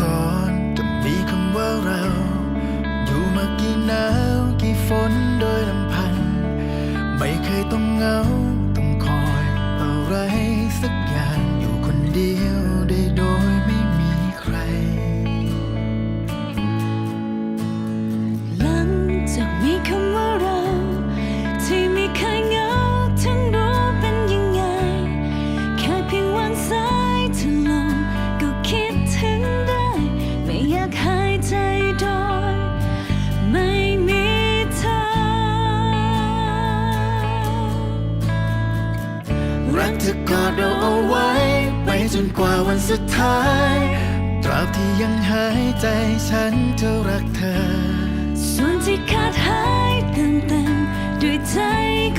ก่อนจะมีคำว่าเรา อยู่มากี่หนาวกี่ฝนโดยลำพัง ไม่เคยต้องเหงา อกอดเราเอาไว้ไว้จนกว่าวันสุดท้าย ตราบที่ยังหายใจฉันจะรักเธอ ส่วนที่ขาดหายเติมเต็มด้วยใจ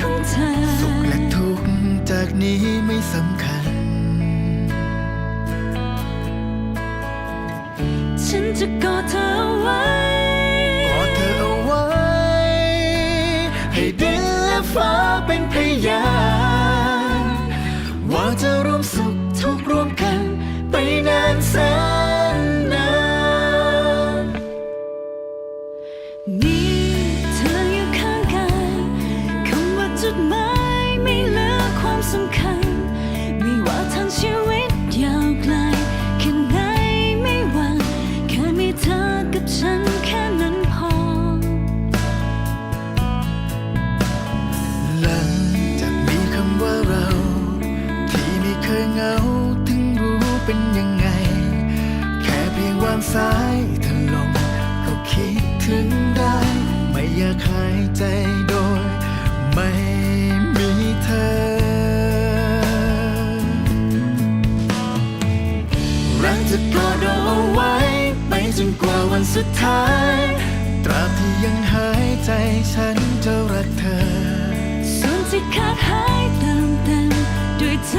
ของเธอ สุขและทุกข์จากนี้ไม่สำคัญ ฉันจะกอดเธอเอาไว้ กอดเธอเอาไว้ ให้ดินและฟ้าเป็นพยานางสายเธอลงก็คิดถึงได้ ไม่อยากหายใจโดย ไม่มีเธอ รักจะกอดเราเอาไว้ ไปจนกว่าวันสุดท้าย ตราบที่ยังหายใจฉันจะรักเธอส่วนที่ขาดหายเติมเต็มด้วยใจ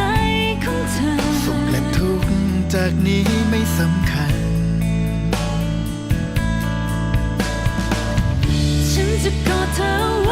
ของเธอ สุขและทุกข์จากนี้ไม่สำคัญ จะกอดเธอ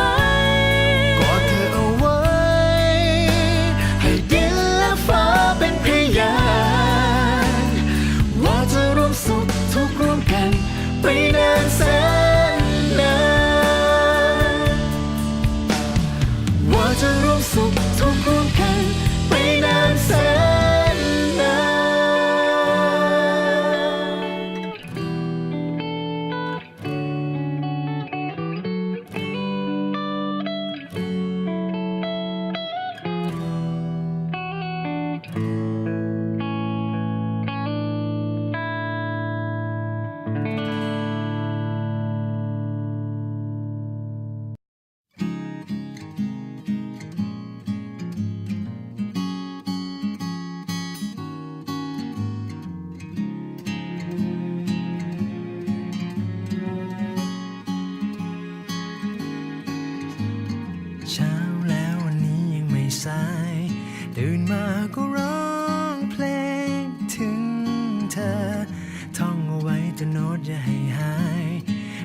จะโน้ตอย่าให้หาย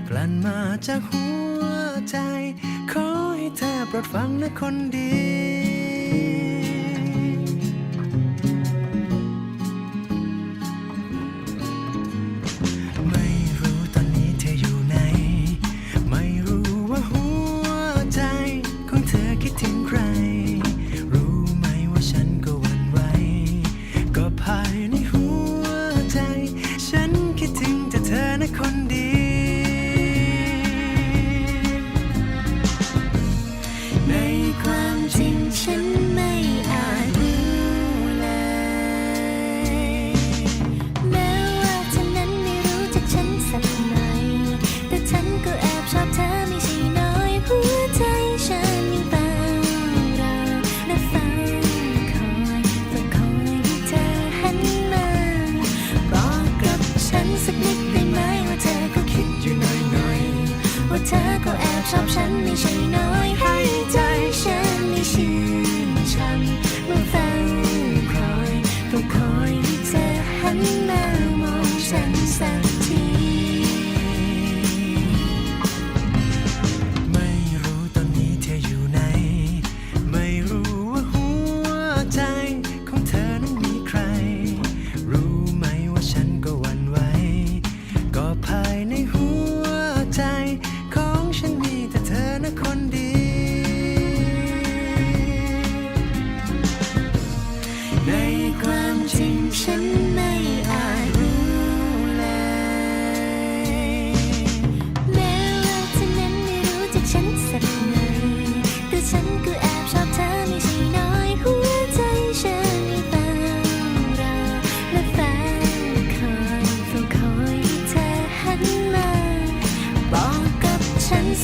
กลั่นมาจากหัวใจ ขอให้เธอโปรดฟังนะคนดี แในหัว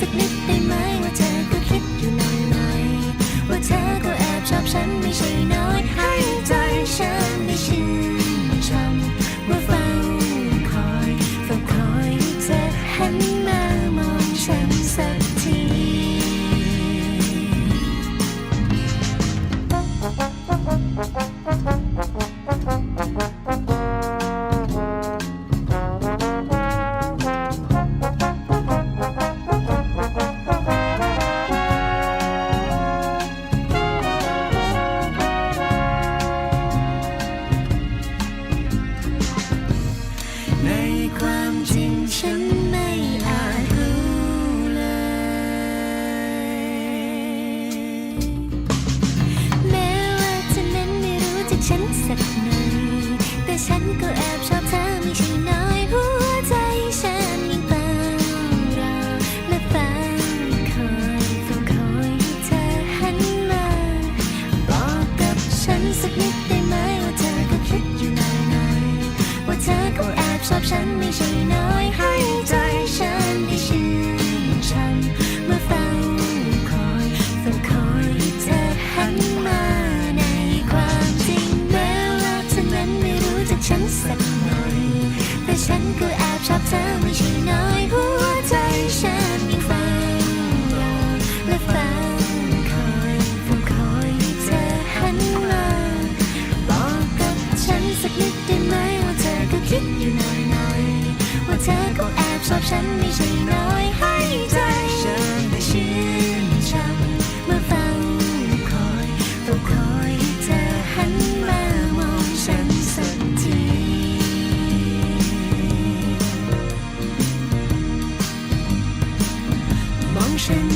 สักนิดได้ไหมว่าเธอก็คิดอยู่หน่อยไว่าเธอก็แอบชอบฉันไม่ใช่น้อย ให้ใจฉันได้ชื่นชมว่าเฝ้าคอยเฝ้าคอยเธอหันมามองฉัน ฉัน